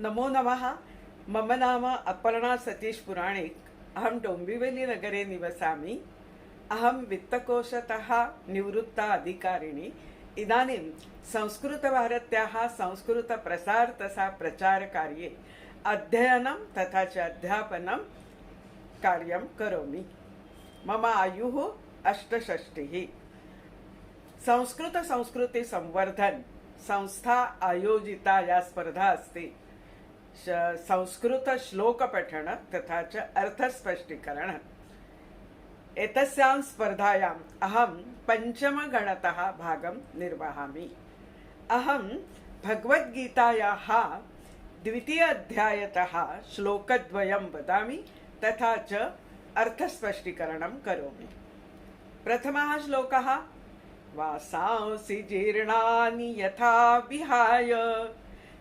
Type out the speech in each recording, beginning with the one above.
नमो नमः। मम नाम अपर्णा सतीश पुराणिक। अहं डोम्बिवलीनगरे निवसामि। अहं वित्तकोशतः निवृत्ता अधिकारिणी इदानीं संस्कृतभारत्याः संस्कृतप्रसार तथा प्रचारकार्ये अध्ययनं तथा च अध्यापनं कार्यं करोमि। मम आयुः अष्टषष्टिः। संस्कृतसंस्कृतिसंवर्धन संस्था आयोजिता या स्पर्धा अस्ति। श- संस्कृत तथा च अर्थस्पष्टीकरण. एतस्यां स्पर्धायाम् अहं पञ्चमगणतः भागं निर्वहामि. अहं भगवद्गीतायाः द्वितीय अध्यायतः श्लोकद्वयं वदामि तथा च अर्थस्पष्टीकरणं करोमि. प्रथमः श्लोकः वासांसि जीर्णानि यथा विहाय।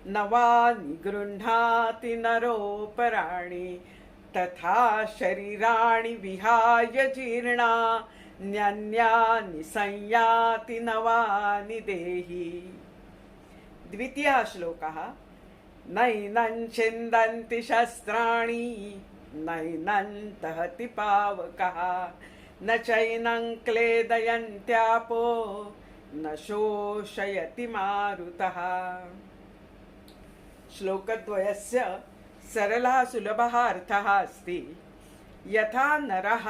नवानि गृह्णाति नरोपराणि तथा शरीराणि विहाय जीर्णा न्यन्यानि संयाति नवानि देहि। द्वितीयः श्लोकः नैनं छिन्दन्ति शस्त्राणि नैनं दहति पावकः न चैनं क्लेदयन्त्यापो न शोषयति मारुतः। श्लोकद्वयस्य सरलः सुलभः अर्थः अस्ति। यथा नरः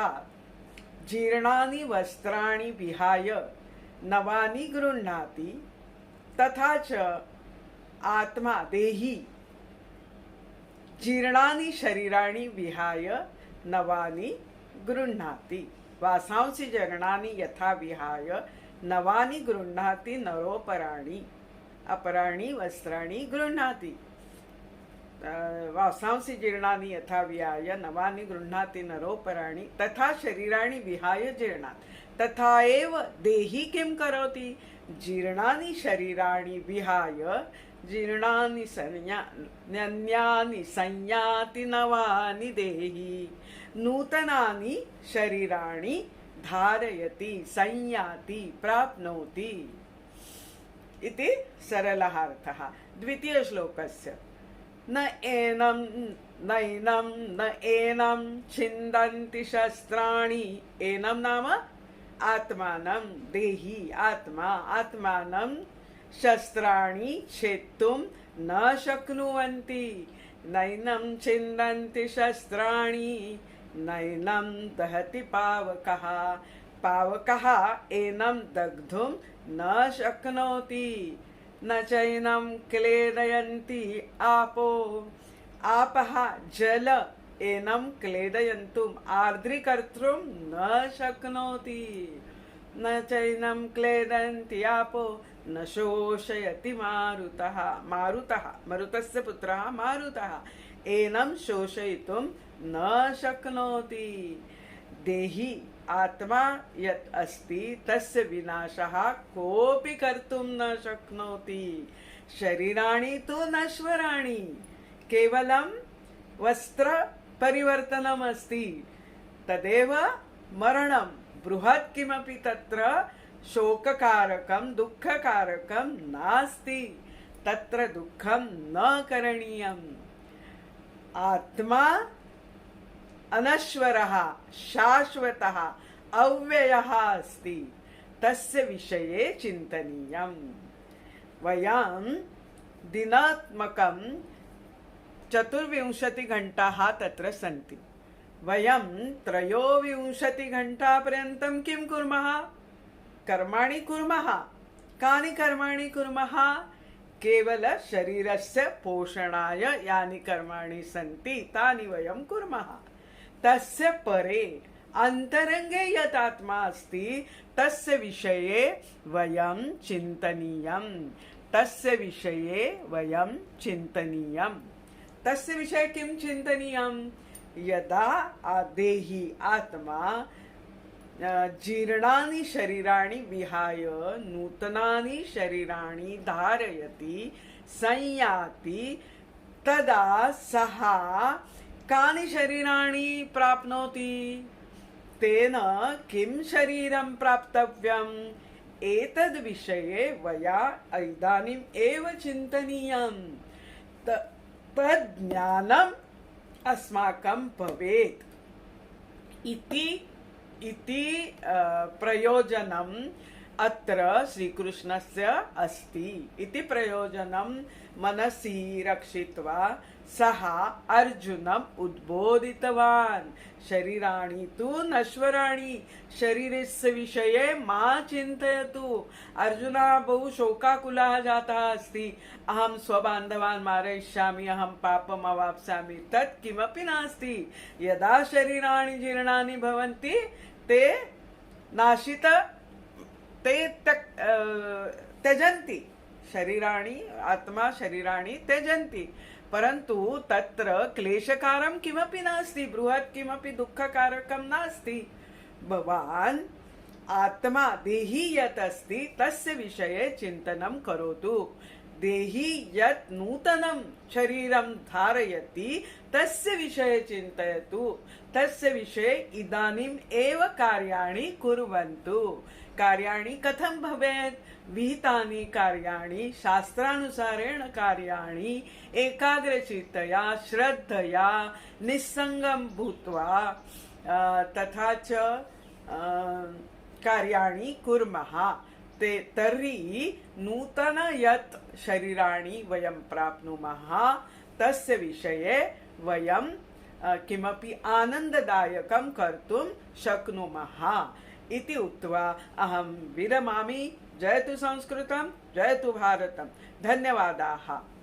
जीर्णानि वस्त्राणि विहाय नवानि गृह्णाति तथा च आत्मा देही। जीर्णानि शरीराणि विहाय नवानि गृह्णाति। वासांसि जीर्णानि यथा विहाय नवानि गृह्णाति नरोपराणि अपराणि वस्त्राणि गृह्णाति। वासांसि जीर्णानि यथा विहाय नवानि गृह्णाति नरोपराणि तथा शरीराणि विहाय जीर्णात्। तथा एव देही किं करोति? जीर्णानि शरीराणि विहाय जीर्णानि संज्ञा नन्यानि संयाति नवानि देहि। नूतनानि शरीराणि धारयति संयाति प्राप्नोति। इति सरलः अर्थः द्वितीयश्लोकस्य। न एनं नैनं न एनं छिन्दन्ति शस्त्राणि। एनं नाम आत्मानं देही आत्मा। आत्मानं शस्त्राणि छेत्तुं न शक्नुवन्ति। नैनं छिन्दन्ति शस्त्राणि नैनं दहति पावकः। पावकः एनं दग्धुं न शक्नोति। न चैनं क्लेदयन्ति आपो। आपः जल एनं क्लेदयन्तुम्। आर्द्रीकर्तुं न शक्नोति। न चैनं क्लेदयन्ति आपो। न शोषयति मारुतः। मारुतः। मरुतस्य पुत्रः मारुतः। एनं शोषयितुं न शक्नोति। देहि आत्मा यत् अस्ति तस्य विनाशः कोऽपि कर्तुं न शक्नोति। शरीराणि तु नश्वराणि केवलं वस्त्रपरिवर्तनमस्ति। तदेव मरणं बृहत् किमपि तत्र शोककारकं दुःखकारकं नास्ति। तत्र दुःखं न करणीयम्। आत्मा अनश्वरः शाश्वतः अव्ययः अस्ति। तस्य विषये चिन्तनीयम्। वयं दिनात्मकं चतुर्विंशतिघण्टाः तत्र सन्ति। वयं त्रयोविंशतिघण्टापर्यन्तं किं कुर्मः? कर्माणि कुर्मः। कानि कर्माणि कुर्मः? केवलशरीरस्य पोषणाय यानि कर्माणि सन्ति तानि वयं कुर्मः। तस्य परे अन्तरङ्गे यत् आत्मा अस्ति तस्य विषये वयं चिन्तनीयं तस्य विषये वयं चिन्तनीयं तस्य विषये किं चिन्तनीयं यदा आ- आत्मा जीर्णानि शरीराणि विहाय नूतनानि शरीराणि धारयति संयाति तदा सः कानि शरीराणि प्राप्नोति? तेन किं शरीरं प्राप्तव्यम्? एतद्विषये वया इदानीम् एव चिन्तनीयं त- तज्ज्ञानम् अस्माकं भवेत्। इति इति प्रयोजनं प्रयोजनम् अत्र श्रीकृष्णस्य अस्ति इति प्रयोजनं मनसि रक्षित्वा सः अर्जुनम् उद्बोधितवान्। शरीराणि तु नश्वराणि। शरीरस्य विषये मा चिन्तयतु। अर्जुनः बहु शोकाकुलः जातः अस्ति। अहं स्वबान्धवान् मारयिष्यामि अहं पापम् अवाप्स्यामि। तत् किमपि नास्ति। यदा शरीराणि जीर्णानि भवन्ति ते नाशित ते त्यक् त्यजन्ति. शरीराणि आत्मा शरीराणि त्यजन्ति. परन्तु तत्र क्लेशकारं किमपि नास्ति बृहत् किमपि दुःखकारकं नास्ति. भवान् आत्मा देही यत् अस्ति तस्य विषये चिन्तनं करोतु. देही यत् नूतनं शरीरं धारयति तस्य विषये चिन्तयतु। तस्य विषये इदानीम् एव कार्याणि कुर्वन्तु। कार्याणि कथं भवेत्? विहितानि कार्याणि शास्त्रानुसारेण कार्याणि एकाग्रचित्तया श्रद्धया निस्सङ्गं भूत्वा तथा च कार्याणि कुर्मः। ते तर्हि नूतन यत् शरीराणि वयं प्राप्नुमः। तस्य विषये वयं अ, किमपि आनन्ददायकं कर्तुं शक्नुमः। इति उक्त्वा अहं विरमामि। जयतु संस्कृतं जयतु भारतं। धन्यवादाः।